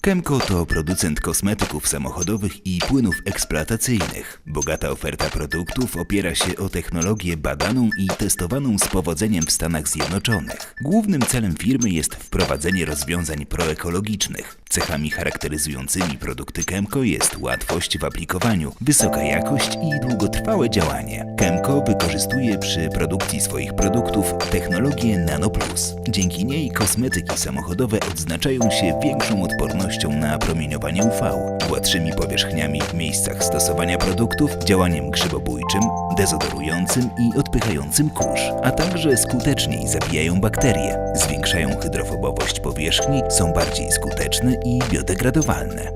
Kemco to producent kosmetyków samochodowych i płynów eksploatacyjnych. Bogata oferta produktów opiera się o technologię badaną i testowaną z powodzeniem w Stanach Zjednoczonych. Głównym celem firmy jest wprowadzenie rozwiązań proekologicznych. Cechami charakteryzującymi produkty Kemco jest łatwość w aplikowaniu, wysoka jakość i długotrwałe działanie. Kemco wykorzystuje przy produkcji swoich produktów technologię NanoPlus. Dzięki niej kosmetyki samochodowe odznaczają się większą odpornością na promieniowanie UV, gładszymi powierzchniami w miejscach stosowania produktów, działaniem grzybobójczym, dezodorującym i odpychającym kurz, a także skuteczniej zabijają bakterie, zwiększają hydrofobowość powierzchni, są bardziej skuteczne i biodegradowalne.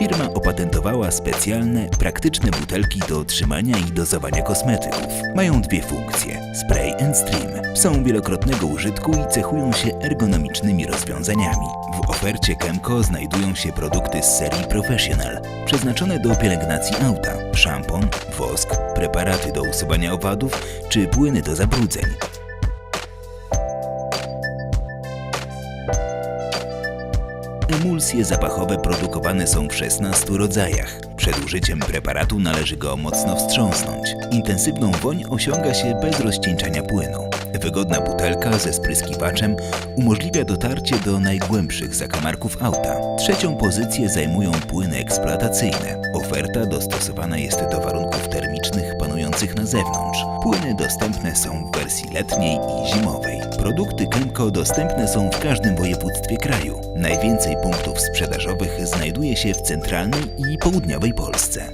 Firma opatentowała specjalne, praktyczne butelki do trzymania i dozowania kosmetyków. Mają dwie funkcje: spray and stream. Są wielokrotnego użytku i cechują się ergonomicznymi rozwiązaniami. W ofercie Kemco znajdują się produkty z serii Professional, przeznaczone do pielęgnacji auta, szampon, wosk, preparaty do usuwania owadów czy płyny do zabrudzeń. Emulsje zapachowe produkowane są w 16 rodzajach. Przed użyciem preparatu należy go mocno wstrząsnąć. Intensywną woń osiąga się bez rozcieńczania płynu. Wygodna butelka ze spryskiwaczem umożliwia dotarcie do najgłębszych zakamarków auta. Trzecią pozycję zajmują płyny eksploatacyjne. Oferta dostosowana jest do warunków termicznych zewnątrz. Płyny dostępne są w wersji letniej i zimowej. Produkty Kemco dostępne są w każdym województwie kraju. Najwięcej punktów sprzedażowych znajduje się w centralnej i południowej Polsce.